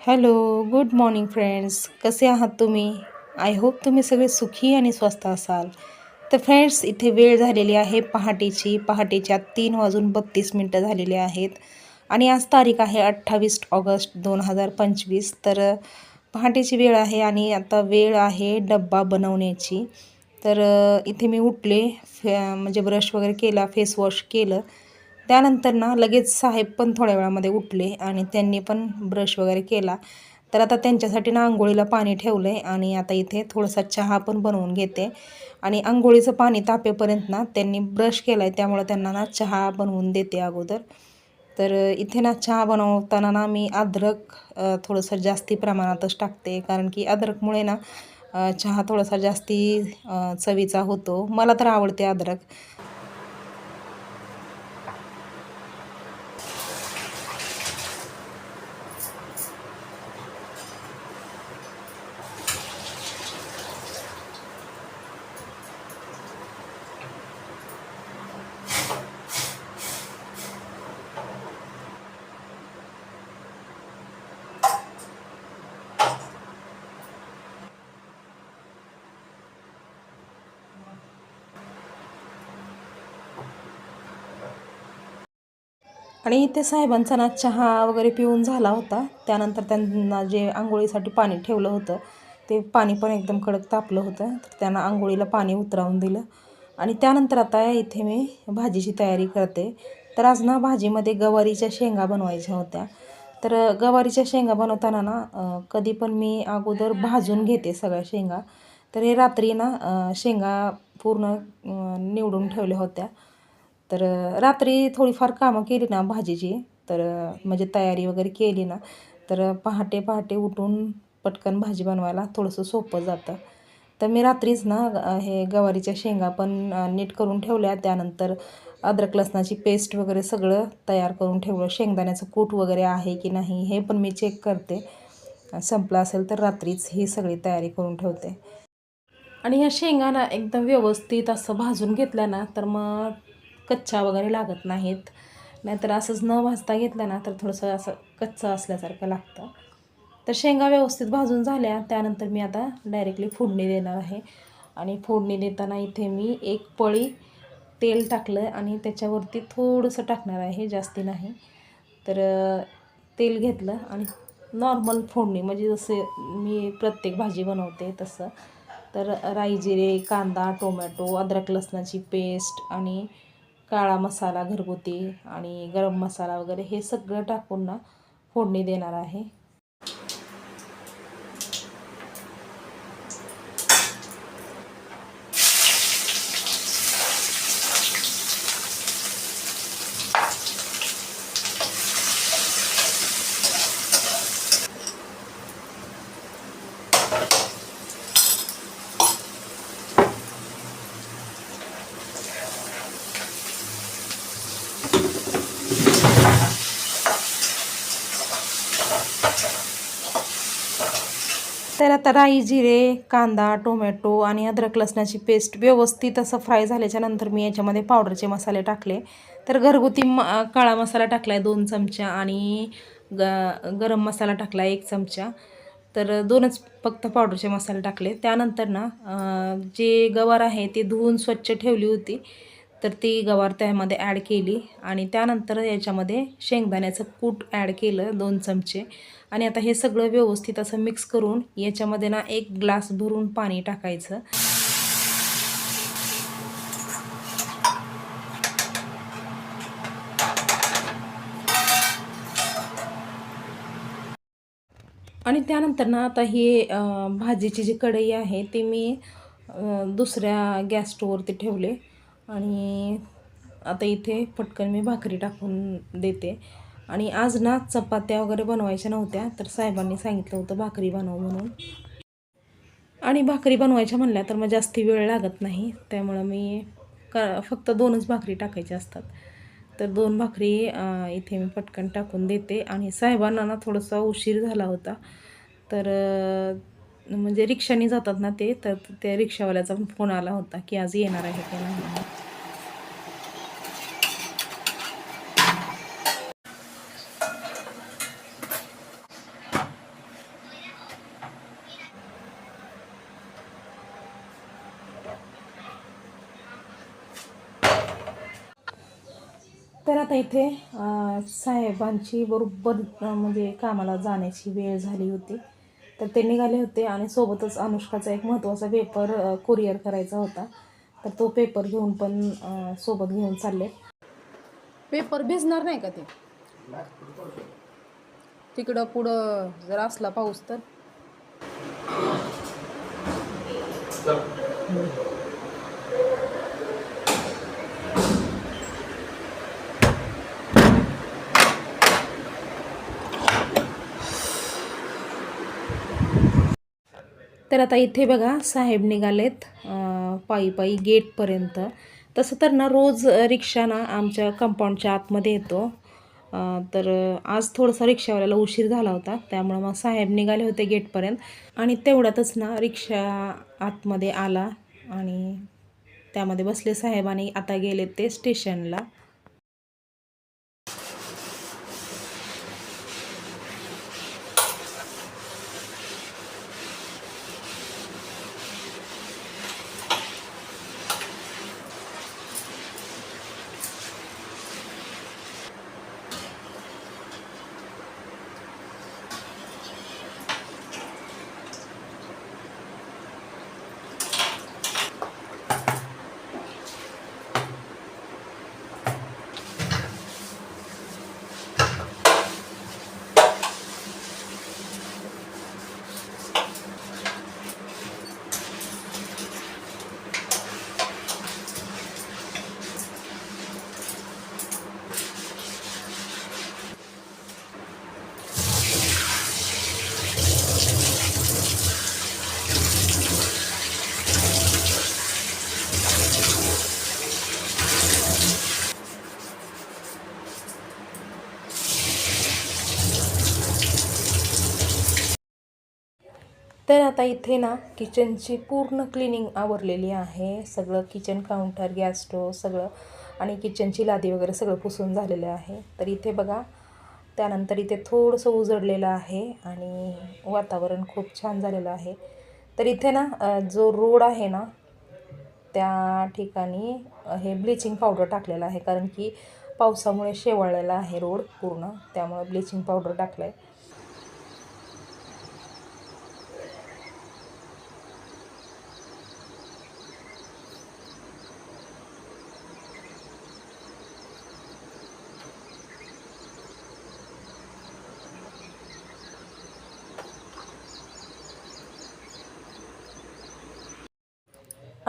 Hello good morning friends कसे आहात तुम्ही? आय होप तुम्ही सगळे सुखी आणि स्वस्त असाल. तर फ्रेंड्स इथे वेळ झालेली आहे पहाटेची. पहाटेच्या तीन वाजून बत्तीस मिनटं झालेली आहेत. आणि आज तारीख आहे अठ्ठावीस ऑगस्ट दोन हजार पंचवीस. तर पहाटेची वेळ आहे आणि आता वेळ आहे डब्बा बनवण्याची. तर इथे मी उठले फे म्हणजे ब्रश वगैरे केला फेस वॉश केलं. त्यानंतर ना लगेच साहेब पण थोड्या वेळामध्ये उठले आणि त्यांनी पण ब्रश वगैरे केला. तर आता त्यांच्यासाठी ना आंघोळीला पाणी ठेवलं आहे आणि आता इथे थोडासा चहा पण बनवून घेते. आणि आंघोळीचं पाणी तापेपर्यंत ना त्यांनी ब्रश केला आहे त्यामुळे त्यांना ना चहा बनवून देते अगोदर. तर इथे ना चहा बनवताना ना मी अद्रक थोडंसं जास्ती प्रमाणातच टाकते. कारण की अद्रकमुळे ना चहा थोडासा जास्ती चवीचा होतो. मला तर आवडते अद्रक. आणि इथे साहेबांचा ना चहा वगैरे पिऊन झाला होता. त्यानंतर त्यांना जे आंघोळीसाठी पाणी ठेवलं होतं ते पाणी पण एकदम कडक तापलं होतं. तर त्यांना आंघोळीला पाणी उतरावून दिलं. आणि त्यानंतर आता इथे मी भाजीची तयारी करते. तर आज ना भाजीमध्ये गवारीच्या शेंगा बनवायच्या होत्या. तर गवारीच्या शेंगा बनवताना ना कधी पण मी अगोदर भाजून घेते सगळ्या शेंगा. तर हे रात्री ना शेंगा पूर्ण निवडून ठेवल्या होत्या. तर रात्री थोडीफार कामं केली ना भाजीची तर म्हणजे तयारी वगैरे केली ना तर पहाटे पहाटे उठून पटकन भाजी बनवायला थोडंसं सोपं जातं. तर मी रात्रीच ना हे गवारीच्या शेंगा पण नीट करून ठेवल्या. त्यानंतर अद्रक लसणाची पेस्ट वगैरे सगळं तयार करून ठेवलं. शेंगदाण्याचं कूट वगैरे आहे की नाही हे पण मी चेक करते. संपलं असेल तर रात्रीच ही सगळी तयारी करून ठेवते. आणि ह्या शेंगा ना एकदम व्यवस्थित असं भाजून घेतल्या ना तर मग कच्च्या वगैरे लागत नाहीत. नाहीतर असंच न भाजता घेतलं ना तर थोडंसं असं कच्चं असल्यासारखं लागतं. तर शेंगा व्यवस्थित भाजून झाल्या. त्यानंतर मी आता डायरेक्टली फोडणी देणार आहे. आणि फोडणी देताना इथे मी एक पळी तेल टाकलं आणि त्याच्यावरती थोडंसं टाकणार आहे जास्ती नाही. तर तेल घेतलं आणि नॉर्मल फोडणी म्हणजे जसे मी प्रत्येक भाजी बनवते तसं. तर राई जिरे कांदा टोमॅटो अद्रक लसणाची पेस्ट आणि काळा मसाला घरगुती आणि गरम मसाला वगैरे हे सगळं टाकून ना फोडणी देणार आहे तर आता राई जिरे कांदा टोमॅटो आणि अद्रक लसणाची पेस्ट व्यवस्थित असं फ्राय झाल्याच्यानंतर मी याच्यामध्ये पावडरचे मसाले टाकले. तर घरगुती म काळा मसाला टाकला आहे दोन चमचा आणि ग गरम मसाला टाकला आहे एक चमचा. तर दोनच फक्त पावडरचे मसाले टाकले. त्यानंतर ना जे गवार आहे ते धुवून स्वच्छ ठेवली होती. तर ती गवार त्यामध्ये ॲड केली आणि त्यानंतर याच्यामध्ये शेंगदाण्याचं कूट ॲड केलं दोन चमचे. आणि आता हे सगळं व्यवस्थित असं मिक्स करून याच्यामध्ये ना एक ग्लास भरून पाणी टाकायचं. आणि त्यानंतर ना आता ही भाजीची जी कढई आहे ती मी दुसऱ्या गॅस स्टोवरती ठेवले. आणि आता इथे पटकन मी भाकरी टाकून देते. आणि आज ना चपात्या वगैरे बनवायच्या नव्हत्या तर साहेबांनी सांगितलं होतं भाकरी बनव म्हणून. आणि भाकरी बनवायच्या म्हणल्या तर मग जास्ती वेळ लागत नाही त्यामुळं मी क फक्त दोनच भाकरी टाकायच्या असतात. तर दोन भाकरी इथे मी पटकन टाकून देते. आणि साहेबांना ना थोडासा उशीर झाला होता. तर म्हणजे रिक्षाने जातात ना ते तर त्या रिक्षावाल्याचा फोन आला होता की आज येणार आहे की नाही. इथे साहेबांची बरोबर म्हणजे कामाला जाण्याची वेळ झाली होती. तर ते निघाले होते आणि सोबतच अनुष्काचा एक महत्त्वाचा पेपर कुरिअर करायचा होता. तर तो पेपर घेऊन पण सोबत घेऊन चालले. पेपर भिजणार नाही का ते? तिकडं पुढं जर असला पाऊस तर? तर आता इथे बघा साहेब निघालेत पायी पायी गेटपर्यंत तसं तर ना रोज रिक्षा ना आमच्या कंपाऊंडच्या आतमध्ये येतो. तर आज थोडासा रिक्षावाल्याला उशीर झाला होता त्यामुळं मग साहेब निघाले होते गेटपर्यंत आणि तेवढ्यातच ना रिक्षा आतमध्ये आला आणि त्यामध्ये बसले साहेब आणि आता गेले ते स्टेशनला तर आता इथे ना किचनची पूर्ण क्लिनिंग आवरलेली आहे. सगळं किचन काउंटर गॅस स्टोव सगळं आणि किचनची लादी वगैरे सगळं पुसून झालेलं आहे. तर इथे बघा त्यानंतर इथे थोडंसं उजडलेलं आहे आणि वातावरण खूप छान झालेलं आहे. तर इथे ना जो रोड आहे ना त्या ठिकाणी हे ब्लिचिंग पावडर टाकलेलं आहे. कारण की पावसामुळे शेवाळलेला आहे रोड पूर्ण. त्यामुळे ब्लिचिंग पावडर टाकलं आहे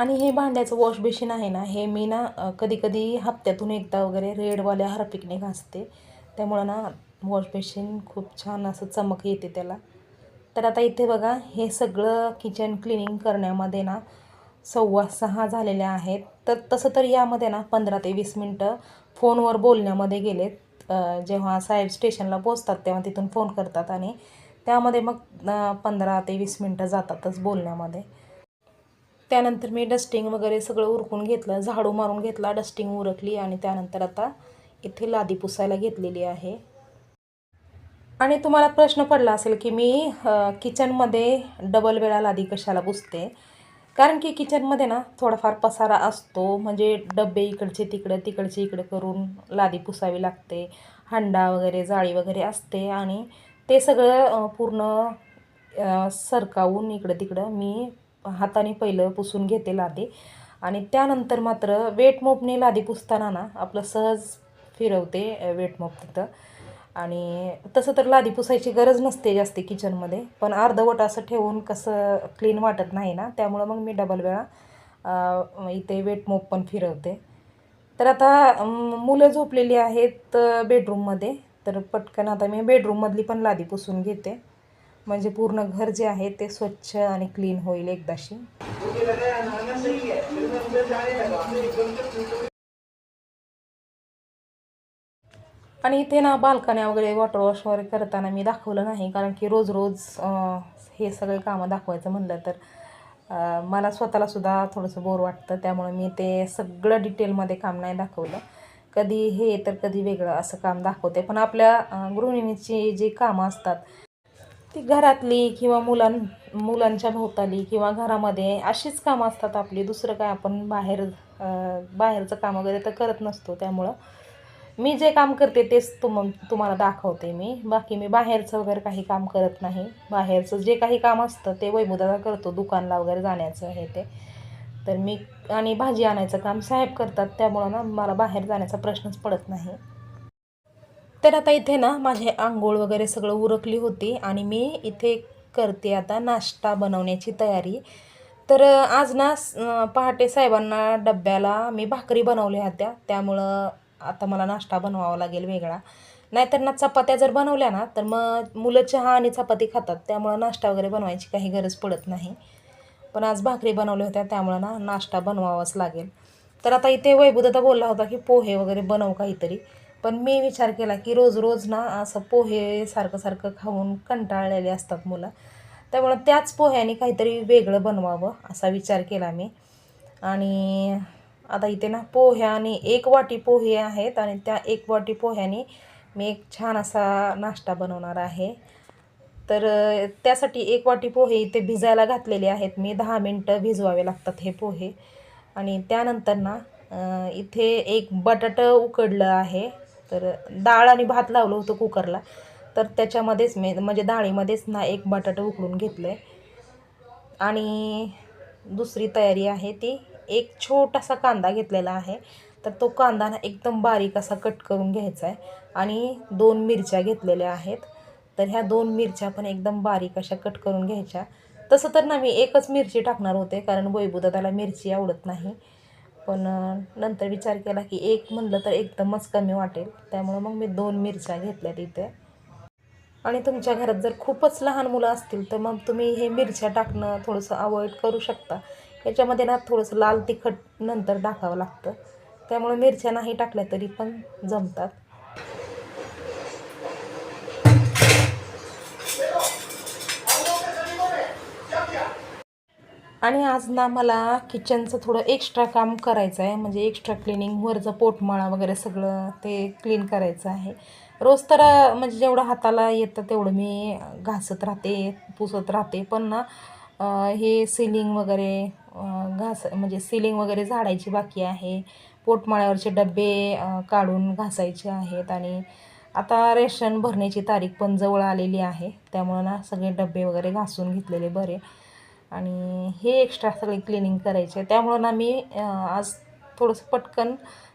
आणि हे भांड्याचं वॉश बेसिन आहे ना हे मी ना कधी कधी हप्त्यातून एकदा वगैरे रेडवाल्या हार्पिकने घासते. त्यामुळं ना वॉश बेसिन खूप छान असं चमक येते त्याला. तर आता इथे बघा हे सगळं किचन क्लिनिंग करण्यामध्ये ना सव्वा सहा झालेल्या आहेत. तर तसं तर यामध्ये ना पंधरा ते वीस मिनटं फोनवर बोलण्यामध्ये गेलेत. जेव्हा साहेब स्टेशनला पोचतात तेव्हा तिथून फोन करतात आणि त्यामध्ये मग पंधरा ते वीस मिनटं जातातच बोलण्यामध्ये. त्यानंतर मी डस्टिंग वगैरे सगळं उरकून घेतलं झाडू मारून घेतला डस्टिंग उरकली आणि त्यानंतर आता इथे लादी पुसायला घेतलेली आहे. आणि तुम्हाला प्रश्न पडला असेल की मी किचनमध्ये डबल वेळा लादी कशाला पुसते? कारण की किचनमध्ये ना थोडाफार पसारा असतो म्हणजे डबे इकडचे तिकडं तिकडचे इकडं करून लादी पुसावी लागते. हंडा वगैरे जाळी वगैरे असते आणि ते सगळं पूर्ण सरकावून इकडं तिकडं मी हाताने पहिलं पुसून घेते लादी. आणि त्यानंतर मात्र वेट मोपने लादी पुसताना ना आपलं सहज फिरवते वेट मोप तिथं. आणि तसं तर लादी पुसायची गरज नसते जास्त किचनमध्ये पण अर्धवट असं ठेवून कसं क्लीन वाटत नाही ना त्यामुळं मग मी डबल वेळा इथे वेट मोप पण फिरवते. तर आता मुलं झोपलेली आहेत बेडरूममध्ये तर पटकन आता मी बेडरूममधली पण लादी पुसून घेते. म्हणजे पूर्ण घर जे आहे ते स्वच्छ आणि क्लीन होईल एकदाशी. आणि इथे ना बालकाने वगैरे वॉटर वॉश वगैरे करताना मी दाखवलं नाही कारण की रोज रोज हे सगळे कामं दाखवायचं म्हणलं तर मला स्वतःला सुद्धा थोडंसं बोर वाटतं. त्यामुळे मी ते सगळं डिटेलमध्ये काम नाही दाखवलं. कधी हे तर कधी वेगळं असं काम दाखवते. पण आपल्या गृहिणीची जी कामं असतात ती घरातली किंवा मुलां मुलांच्या भोवताली किंवा घरामध्ये अशीच कामं असतात आपली. दुसरं काय आपण बाहेर बाहेरचं काम वगैरे तर करत नसतो. त्यामुळं मी जे काम करते तेच तुम तुम्हाला दाखवते मी. बाकी मी बाहेरचं वगैरे काही काम करत नाही. बाहेरचं जे काही काम असतं ते वैभवदादा करतो. दुकानला वगैरे जाण्याचं हे ते. तर मी आणि भाजी आणायचं काम साहेब करतात. त्यामुळं ना मला बाहेर जाण्याचा प्रश्नच पडत नाही. तर आता इथे ना माझे आंघोळ वगैरे सगळं उरकली होती आणि मी इथे करते आता नाश्ता बनवण्याची तयारी. तर आज ना पहाटे साहेबांना डब्याला मी भाकरी बनवल्या होत्या. त्यामुळं आता मला नाश्ता बनवावा लागेल वेगळा. नाहीतर ना चपात्या जर बनवल्या ना तर मग मुलं चहा आणि चपाती खातात. त्यामुळं नाश्ता वगैरे बनवायची काही गरज पडत नाही. पण आज भाकरी बनवल्या होत्या त्यामुळं ना नाश्ता बनवावाच लागेल. तर आता इथे वैभवदादा बोलला होता की पोहे वगैरे बनव काहीतरी. पण मी विचार केला की रोज रोज ना असं पोहे सारखं सारखं खाऊन कंटाळलेले असतात मुलं. त्यामुळं त्याच पोह्याने काहीतरी वेगळं बनवावं असा विचार केला मी. आणि आता इथे ना पोह्याने एक वाटी पोहे आहेत आणि त्या एक वाटी पोह्याने मी एक छान असा नाश्ता बनवणार आहे. तर त्यासाठी एक वाटी पोहे इथे भिजायला घातलेले आहेत. मी दहा मिनटं भिजवावे लागतात हे पोहे. आणि त्यानंतर ना इथे एक बटाटं उकडलं आहे. तर डाळ आणि भात लावलं होतं कुकरला. तर त्याच्यामध्येच मी म्हणजे डाळीमध्येच ना एक बटाटा उकडून घेतलं आहे आणि दुसरी तयारी आहे ती एक छोटासा कांदा घेतलेला आहे. तर तो कांदा ना एकदम बारीक असा कट करून घ्यायचा आहे आणि दोन मिरच्या घेतलेल्या आहेत. तर ह्या दोन मिरच्या पण एकदम बारीक अशा कट करून घ्यायच्या. तसं तर ना मी एकच मिरची टाकणार होते कारण वैभवदादाला मिरची आवडत नाही. पण नंतर विचार केला की एक म्हणलं तर एकदमच कमी वाटेल. त्यामुळं मग मी दोन मिरच्या घेतल्या तिथे आणि तुमच्या घरात जर खूपच लहान मुलं असतील तर मग तुम्ही हे मिरच्या टाकणं थोडंसं अवॉइड करू शकता. याच्यामध्ये ना थोडंसं लाल तिखट नंतर टाकावं लागतं. त्यामुळे मिरच्या नाही टाकल्या तरी पण जमतात. आणि आज ना मला किचनचं थोडं एक्स्ट्रा काम करायचं आहे म्हणजे एक्स्ट्रा क्लिनिंग वरचं पोटमाळा वगैरे सगळं ते क्लीन करायचं आहे. रोज तर म्हणजे जेवढं हाताला येतं तेवढं मी घासत राहते पुसत राहते. पण ना हे सिलिंग वगैरे घास म्हणजे सिलिंग वगैरे झाडायची बाकी आहे. पोटमाळ्यावरचे डबे काढून घासायचे आहेत. आणि आता रेशन भरण्याची तारीख पण जवळ आलेली आहे. त्यामुळं ना सगळे डबे वगैरे घासून घेतलेले बरे. आणि हे एक्स्ट्रा सगळी क्लिनिंग करायचे. त्यामुळं ना मी आज थोडंसं पटकन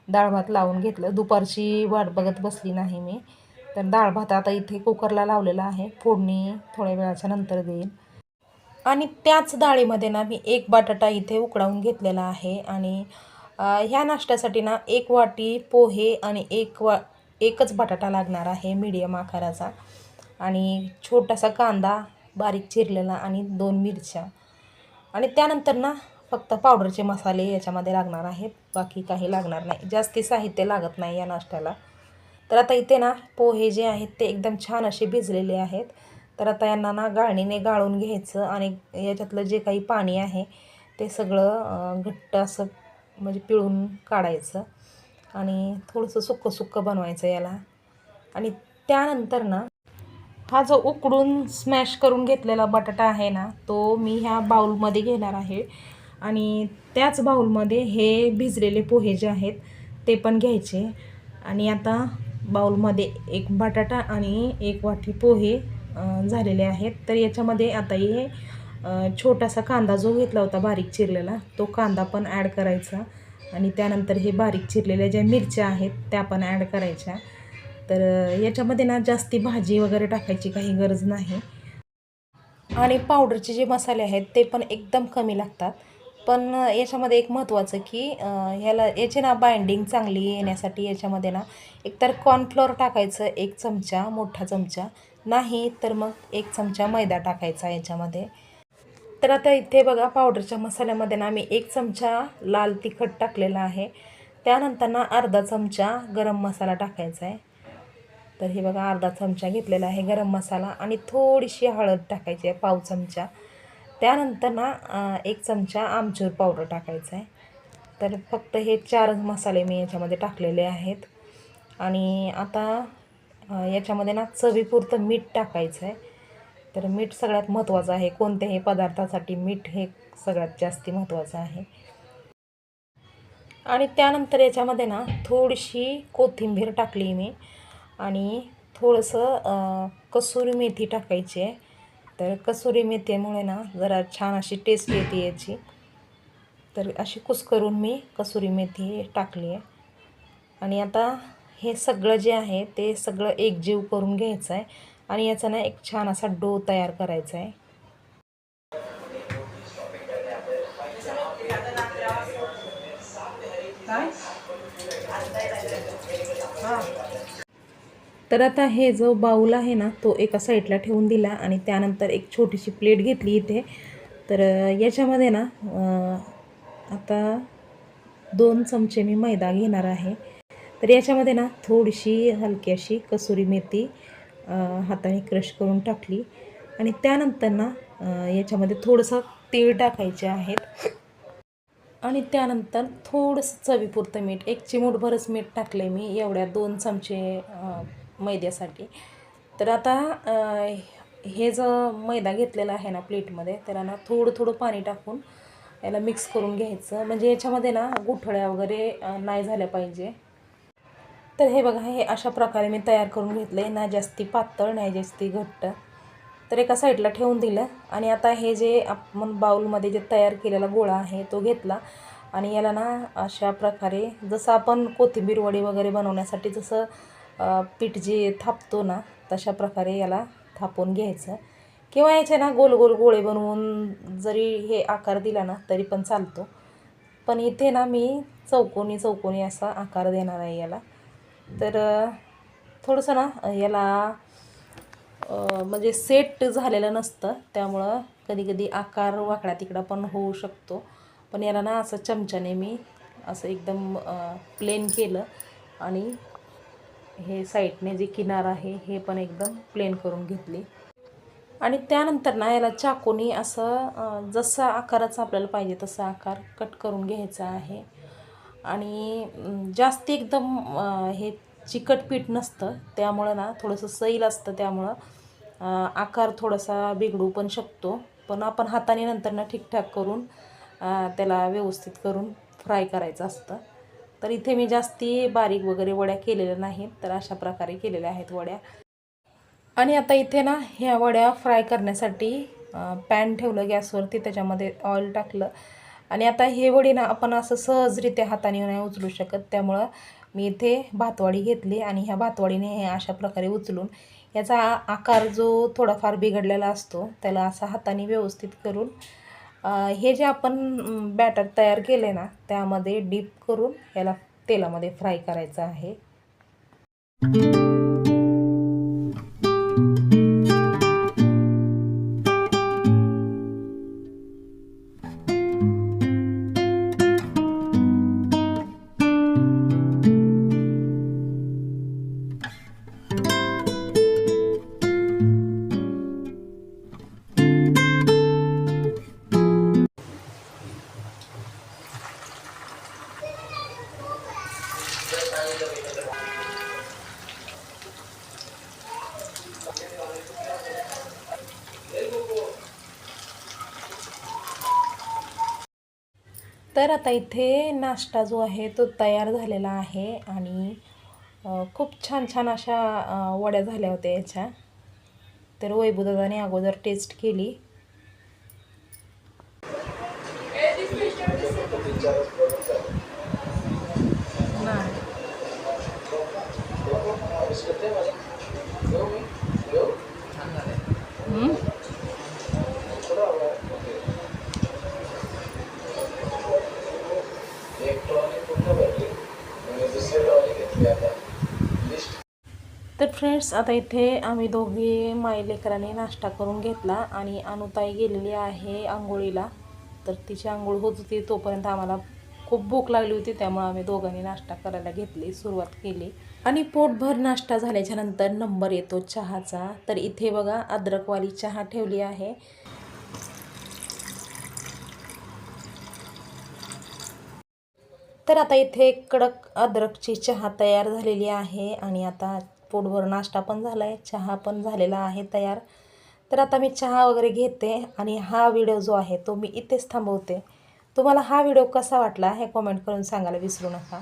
डाळ भात लावून घेतलं. दुपारची वाट बघत बसली नाही मी. तर डाळ भात आता इथे कुकरला लावलेला आहे. फोडणी थोड्या वेळाच्या नंतर देईल आणि त्याच डाळीमध्ये ना मी एक बटाटा इथे उकडावून घेतलेला आहे. आणि ह्या नाश्त्यासाठी ना एक वाटी पोहे आणि एक वा एकच बटाटा लागणार आहे मीडियम आकाराचा. आणि छोटासा कांदा बारीक चिरलेला आणि दोन मिरच्या. आणि त्यानंतर ना फक्त पावडरचे मसाले याच्यामध्ये लागणार आहेत. बाकी काही लागणार नाही. जास्ती साहित्य लागत नाही या नाश्त्याला. तर आता इथे ना पोहे जे आहेत ते एकदम छान असे भिजलेले आहेत. तर आता यांना ना गाळणीने गाळून घ्यायचं आणि याच्यातलं जे काही पाणी आहे ते सगळं घट्ट असं म्हणजे पिळून काढायचं आणि थोडंसं सुक्कं सुक्कं बनवायचं याला. आणि त्यानंतर ना हा जो उकडून स्मॅश करून घेतलेला बटाटा आहे ना तो मी ह्या बाउलमध्ये घेणार आहे. आणि त्याच बाउलमध्ये हे भिजलेले पोहे जे आहेत ते पण घ्यायचे. आणि आता बाउलमध्ये एक बटाटा आणि एक वाटी पोहे झालेले आहेत. तर याच्यामध्ये आता हे छोटासा कांदा जो घेतला होता बारीक चिरलेला तो कांदा पण ॲड करायचा. आणि त्यानंतर हे बारीक चिरलेल्या ज्या मिरच्या आहेत त्या पण ॲड करायच्या. तर याच्यामध्ये ना जास्ती भाजी वगैरे टाकायची काही गरज नाही. आणि पावडरचे जे मसाले आहेत ते पण एकदम कमी लागतात. पण याच्यामध्ये एक महत्त्वाचं की ह्याला याची ना बाइंडिंग चांगली येण्यासाठी याच्यामध्ये ना एकतर कॉर्नफ्लोअर टाकायचं एक चमचा मोठा चमचा. नाही तर मग एक चमचा मैदा टाकायचा याच्यामध्ये. तर आता इथे बघा पावडरच्या मसाल्यामध्ये ना मी एक चमचा लाल तिखट टाकलेला आहे. त्यानंतर ना अर्धा चमचा गरम मसाला टाकायचा आहे. तर हे बघा अर्धा चमचा घेतलेला आहे गरम मसाला आणि थोडीशी हळद टाकायची आहे पाव चमचा. त्यानंतर ना एक चमचा आमचूर पावडर टाकायचा आहे. तर फक्त हे चार मसाले मी याच्यामध्ये टाकलेले आहेत. आणि आता याच्यामध्ये ना चवीपुरतं मीठ टाकायचं आहे. तर मीठ सगळ्यात महत्त्वाचं आहे. कोणत्याही पदार्थासाठी मीठ हे सगळ्यात जास्ती महत्त्वाचं आहे. आणि त्यानंतर याच्यामध्ये ना थोडीशी कोथिंबीर टाकली मी. आणि थोडंसं कसुरी मेथी टाकायची आहे. तर कसुरी मेथीमुळे ना जरा छान अशी टेस्ट येते याची. तर अशी कुस्करून मी कसुरी मेथी टाकली आहे. आणि आता हे सगळं जे आहे ते सगळं एकजीव करून घ्यायचं आहे. आणि याचा ना एक छान असा डो तयार करायचा आहे. तर आता हे जो बाऊल आहे ना तो एका साईडला ठेवून दिला आणि त्यानंतर एक छोटीशी प्लेट घेतली इथे. तर याच्यामध्ये ना आता दोन चमचे मी मैदा घेणार आहे. तर याच्यामध्ये ना थोडीशी हलकी अशी कसुरी मेथी हाताने क्रश करून टाकली. आणि त्यानंतर ना याच्यामध्ये थोडंसं तीळ टाकायचे आहेत. आणि त्यानंतर थोडंसं चवीपुरतं मीठ एक चिमूटभरच मीठ टाकलं मी. एवढ्या दोन चमचे मैद्यासाठी. तर आता हे जो मैदा घेतलेला आहे ना प्लेटमध्ये त्याला ना थोडं थोडं पाणी टाकून याला मिक्स करून घ्यायचं. म्हणजे याच्यामध्ये ना गुठळ्या वगैरे नाही झाल्या पाहिजे. तर हे बघा हे अशा प्रकारे मी तयार करून घेतलं आहे ना जास्ती पातळ नाही जास्ती घट्ट. तर एका साईडला ठेवून दिलं. आणि आता हे जे आपण बाऊलमध्ये जे तयार केलेला गोळा आहे तो घेतला. आणि याला ना अशा प्रकारे जसं आपण कोथिंबीर वडी वगैरे बनवण्यासाठी जसं पीठ जे थापतो ना तशा प्रकारे याला थापून घ्यायचं. किंवा याचे ना गोल गोल गोळे बनवून जरी हे आकार दिला ना तरी पण चालतो. पण इथे ना मी चौकोनी चौकोनी असा आकार देणार आहे याला. तर थोडंसं ना याला म्हणजे सेट झालेलं नसतं त्यामुळं कधीकधी आकार वाकडा तिकडा पण होऊ शकतो. पण याला ना असं चमच्याने मी असं एकदम प्लेन केलं आणि हे साईडने जे किनार आहे हे पण एकदम प्लेन करून घेतली. आणि त्यानंतर ना याला चाकूनी असं जसा आकाराचा आकाराचं आपल्याला पाहिजे तसा आकार कट करून घ्यायचा आहे. आणि जास्त एकदम हे चिकट पीठ नसतं त्यामुळं ना थोडंसं सैल असतं त्यामुळं आकार थोडासा बिघडू पण शकतो. पण आपण हाताने नंतर ना ठीकठाक करून त्याला व्यवस्थित करून फ्राय करायचं असतं. तर इथे मी जास्ती बारीक वगैरे वड्या केलेल्या नाहीत तर अशा प्रकारे केलेल्या आहेत वड्या. आणि आता इथे ना ह्या वड्या फ्राय करण्यासाठी पॅन ठेवलं गॅसवरती त्याच्यामध्ये ऑइल टाकलं. आणि आता हे वडी ना आपण असं सहजरित्या हाताने नाही उचलू शकत. त्यामुळं मी इथे भातवाडी घेतली आणि ह्या भातवाडीने हे अशा प्रकारे उचलून याचा आकार जो थोडाफार बिघडलेला असतो त्याला असा हाताने व्यवस्थित करून हे जे आपण बॅटर तयार केले ना त्यामध्ये डीप करून याला तेलामध्ये फ्राय करायचं आहे. तर आता इथे नाश्ता जो आहे तो तयार झालेला आहे आणि खूप छान छान अशा वड्या झाल्या होत्या याच्या. तर वैभूदाने अगोदर टेस्ट केली तर फ्रेंड्स आता इथे आम्ही दोघी मायलेकरांनी नाश्ता करून घेतला आणि अनुताई गेलेली आहे आंघोळीला. तर तिची आंघोळ होत होती तोपर्यंत आम्हाला खूप भूक लागली होती त्यामुळे आम्ही दोघांनी नाश्ता करायला घेतली सुरुवात केली. आणि पोटभर नाश्ता झाल्याच्यानंतर नंबर येतो चहाचा. तर इथे बघा अद्रकवाली चहा ठेवली आहे. तर आता इथे कडक अद्रकची चहा तयार झालेली आहे आणि आता पोटभर नाश्ता पण झाला आहे चहा पण झालेला आहे तयार. तर आता मी चहा वगैरे घेते आणि हा व्हिडिओ जो आहे तो मी इथेच थांबवते. तुम्हाला हा व्हिडिओ कसा वाटला हे कॉमेंट करून सांगायला विसरू नका.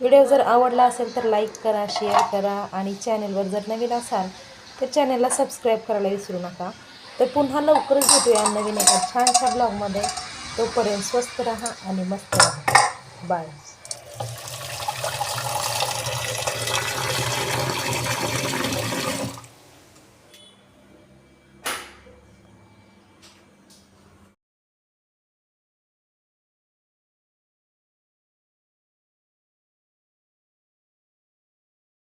व्हिडिओ जर आवडला असेल तर लाईक करा शेअर करा आणि चॅनेलवर जर नवीन असाल तर चॅनेलला सबस्क्राईब करायला विसरू नका. तर पुन्हा लवकरच भेटूया नवीन एका छानशा ब्लॉगमध्ये तोपर्यंत स्वस्त राहा आणि मस्त राहा. बाय